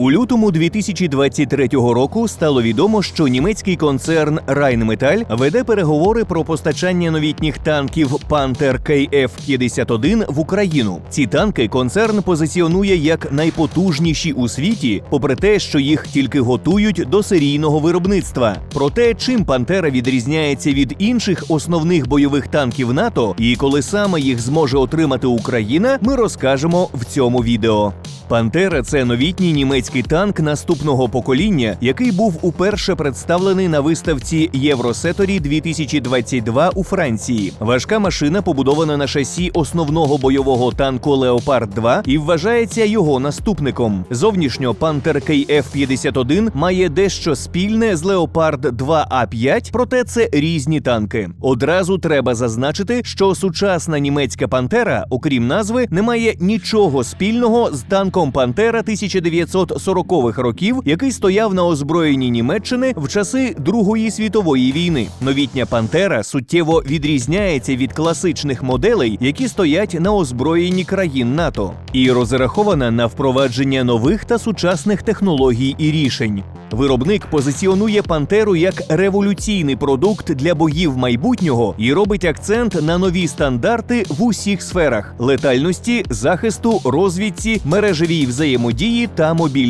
У лютому 2023 року стало відомо, що німецький концерн Rheinmetall веде переговори про постачання новітніх танків Panther KF-51 в Україну. Ці танки концерн позиціонує як найпотужніші у світі, попри те, що їх тільки готують до серійного виробництва. Про те, чим Пантера відрізняється від інших основних бойових танків НАТО, і коли саме їх зможе отримати Україна, ми розкажемо в цьому відео. Пантера це новітній німецький танк наступного покоління, який був уперше представлений на виставці Євросеторі 2022 у Франції. Важка машина побудована на шасі основного бойового танку Леопард 2 і вважається його наступником. Зовнішньо Пантер KF-51 має дещо спільне з Леопард 2 а 5 проте це різні танки. Одразу треба зазначити, що сучасна німецька пантера, окрім назви, не має нічого спільного з танком Пантера 1940-х років, який стояв на озброєнні Німеччини в часи Другої світової війни. Новітня пантера суттєво відрізняється від класичних моделей, які стоять на озброєнні країн НАТО, і розрахована на впровадження нових та сучасних технологій і рішень. Виробник позиціонує пантеру як революційний продукт для боїв майбутнього і робить акцент на нові стандарти в усіх сферах: летальності, захисту, розвідці, мережевій взаємодії та мобільності.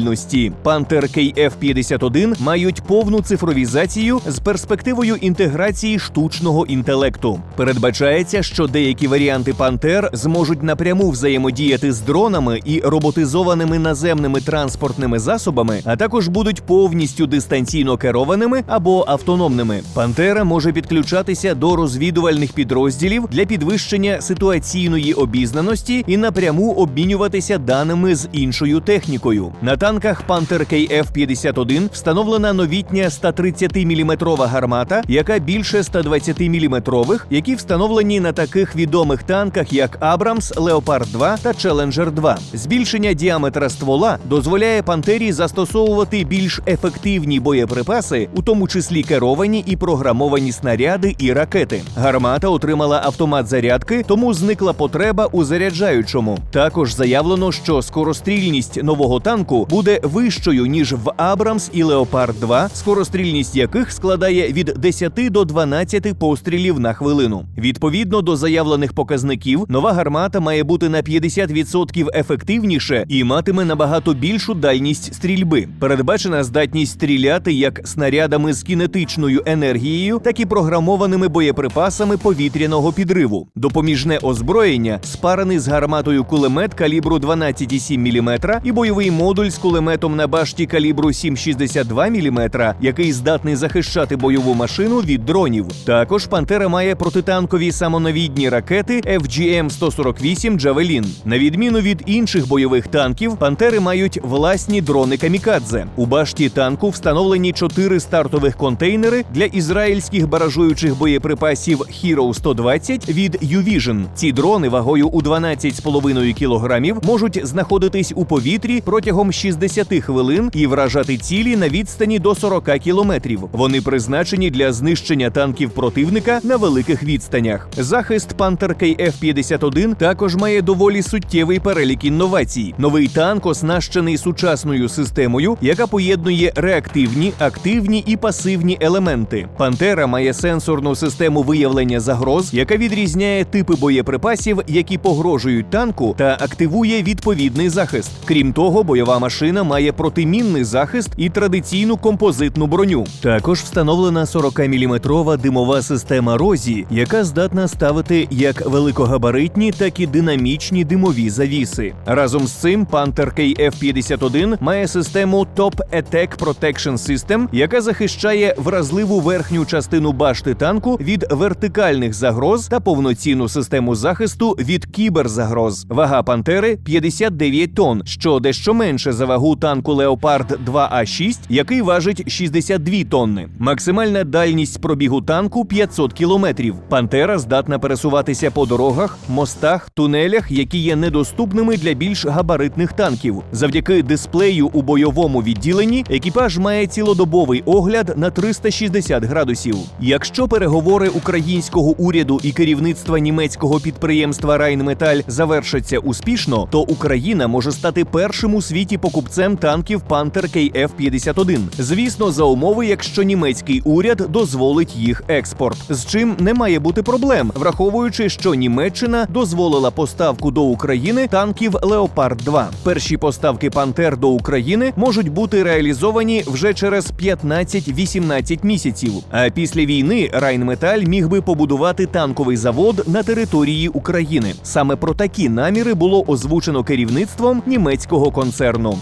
Пантер KF-51 мають повну цифровізацію з перспективою інтеграції штучного інтелекту. Передбачається, що деякі варіанти Пантер зможуть напряму взаємодіяти з дронами і роботизованими наземними транспортними засобами, а також будуть повністю дистанційно керованими або автономними. Пантера може підключатися до розвідувальних підрозділів для підвищення ситуаційної обізнаності і напряму обмінюватися даними з іншою технікою. На танках Пантер KF-51 встановлена новітня 130-мм гармата, яка більше 120 мм, які встановлені на таких відомих танках, як Абрамс, Леопард 2 та Челенджер 2. Збільшення діаметра ствола дозволяє Пантері застосовувати більш ефективні боєприпаси, у тому числі керовані і програмовані снаряди і ракети. Гармата отримала автомат зарядки, тому зникла потреба у заряджаючому. Також заявлено, що скорострільність нового танку буде вищою ніж в Абрамс і Леопард 2, скорострільність яких складає від 10 до 12 пострілів на хвилину. Відповідно до заявлених показників, нова гармата має бути на 50% ефективніше і матиме набагато більшу дальність стрільби. Передбачена здатність стріляти як снарядами з кінетичною енергією, так і програмованими боєприпасами повітряного підриву. Допоміжне озброєння спарений з гарматою кулемет калібру 12,7 мм і бойовий модуль з кулеметом на башті калібру 7,62 мм, який здатний захищати бойову машину від дронів. Також Пантера має протитанкові самонавідні ракети FGM-148 Джавелін. На відміну від інших бойових танків, пантери мають власні дрони камікадзе. У башті танку встановлені чотири стартових контейнери для ізраїльських баражуючих боєприпасів Hero 120 від U-Vision. Ці дрони вагою у 12,5 кілограмів можуть знаходитись у повітрі протягом 60 хвилин і вражати цілі на відстані до 40 кілометрів. Вони призначені для знищення танків противника на великих відстанях. Захист Panther KF-51 також має доволі суттєвий перелік інновацій. Новий танк оснащений сучасною системою, яка поєднує реактивні, активні і пасивні елементи. Пантера має сенсорну систему виявлення загроз, яка відрізняє типи боєприпасів, які погрожують танку, та активує відповідний захист. Крім того, бойова машина має протимінний захист і традиційну композитну броню. Також встановлена 40-мм димова система Розі, яка здатна ставити як великогабаритні, так і динамічні димові завіси. Разом з цим Panther KF-51 має систему Top Attack Protection System, яка захищає вразливу верхню частину башти танку від вертикальних загроз та повноцінну систему захисту від кіберзагроз. Вага Пантери 59 тонн, що дещо менше за вагу танку Леопард 2А6, який важить 62 тонни. Максимальна дальність пробігу танку 500 кілометрів. Пантера здатна пересуватися по дорогах, мостах, тунелях, які є недоступними для більш габаритних танків. Завдяки дисплею у бойовому відділенні екіпаж має цілодобовий огляд на 360 градусів. Якщо переговори українського уряду і керівництва німецького підприємства Rheinmetall завершаться успішно, то Україна може стати першим у світі покупцем покупцем танків Пантер KF-51. Звісно, за умови, якщо німецький уряд дозволить їх експорт, з чим не має бути проблем, враховуючи, що Німеччина дозволила поставку до України танків Леопард 2 Перші поставки Пантер до України можуть бути реалізовані вже через 15-18 місяців. А після війни Райнметаль міг би побудувати танковий завод на території України. Саме про такі наміри було озвучено керівництвом німецького концерну.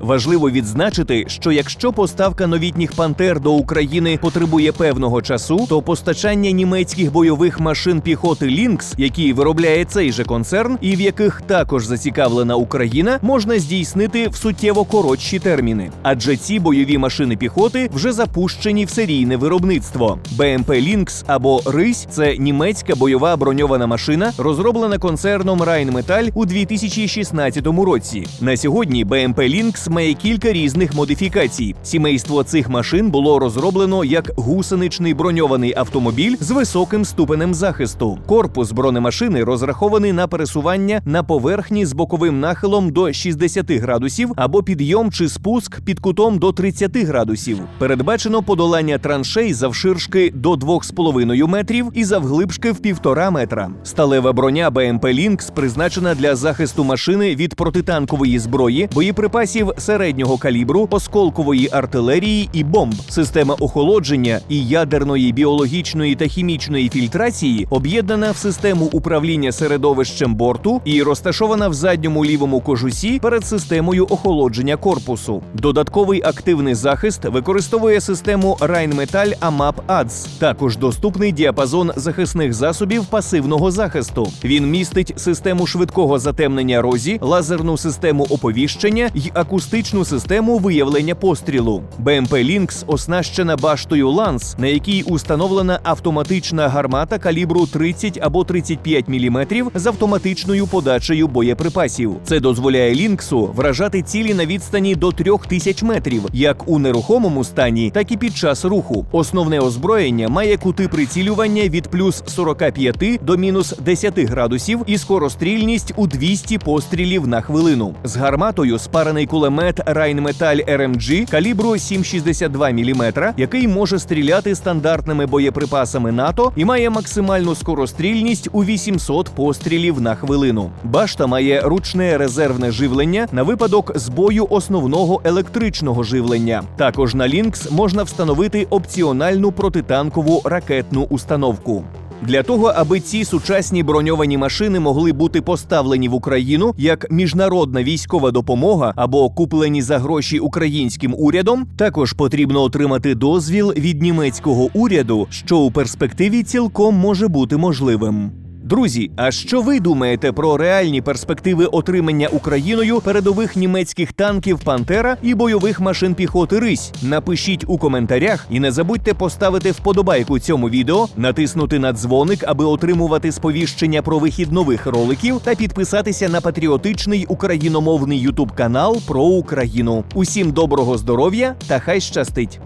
Важливо відзначити, що якщо поставка новітніх пантер до України потребує певного часу, то постачання німецьких бойових машин піхоти Лінкс, які виробляє цей же концерн, і в яких також зацікавлена Україна, можна здійснити в суттєво коротші терміни. Адже ці бойові машини піхоти вже запущені в серійне виробництво. БМП Лінкс або Рись це німецька бойова броньована машина, розроблена концерном Райнметаль у 2016 році. На сьогодні БМП Лінкс має кілька різних модифікацій. Сімейство цих машин було розроблено як гусеничний броньований автомобіль з високим ступенем захисту. Корпус бронемашини розрахований на пересування на поверхні з боковим нахилом до 60 градусів або підйом чи спуск під кутом до 30 градусів. Передбачено подолання траншей завширшки до 2,5 метрів і завглибшки в півтора метра. Сталева броня БМП Лінкс призначена для захисту машини від протитанкової зброї, боєприпасів середнього калібру, осколкової артилерії і бомб. Система охолодження і ядерної, біологічної та хімічної фільтрації об'єднана в систему управління середовищем борту і розташована в задньому лівому кожусі перед системою охолодження корпусу. Додатковий активний захист використовує систему Rheinmetall AMAP ADS. Також доступний діапазон захисних засобів пасивного захисту. Він містить систему швидкого затемнення розі, лазерну систему оповіщення й акустичну систему виявлення пострілу. БМП Лінкс оснащена баштою Ланс, на якій установлена автоматична гармата калібру 30 або 35 мм з автоматичною подачею боєприпасів. Це дозволяє Лінксу вражати цілі на відстані до 3000 метрів, як у нерухомому стані, так і під час руху. Основне озброєння має кути прицілювання від плюс 45 до мінус 10 градусів і скорострільність у 200 пострілів на хвилину. З гарматою спарений кулемет Rheinmetall RMG калібру 7,62 мм, який може стріляти стандартними боєприпасами НАТО і має максимальну скорострільність у 800 пострілів на хвилину. Башта має ручне резервне живлення на випадок збою основного електричного живлення. Також на Lynx можна встановити опціональну протитанкову ракетну установку. Для того, аби ці сучасні броньовані машини могли бути поставлені в Україну як міжнародна військова допомога або куплені за гроші українським урядом, також потрібно отримати дозвіл від німецького уряду, що у перспективі цілком може бути можливим. Друзі, а що ви думаєте про реальні перспективи отримання Україною передових німецьких танків Пантера і бойових машин піхоти Рись? Напишіть у коментарях і не забудьте поставити вподобайку цьому відео, натиснути на дзвоник, аби отримувати сповіщення про вихід нових роликів, та підписатися на патріотичний україномовний ютуб канал про Україну. Усім доброго здоров'я та хай щастить!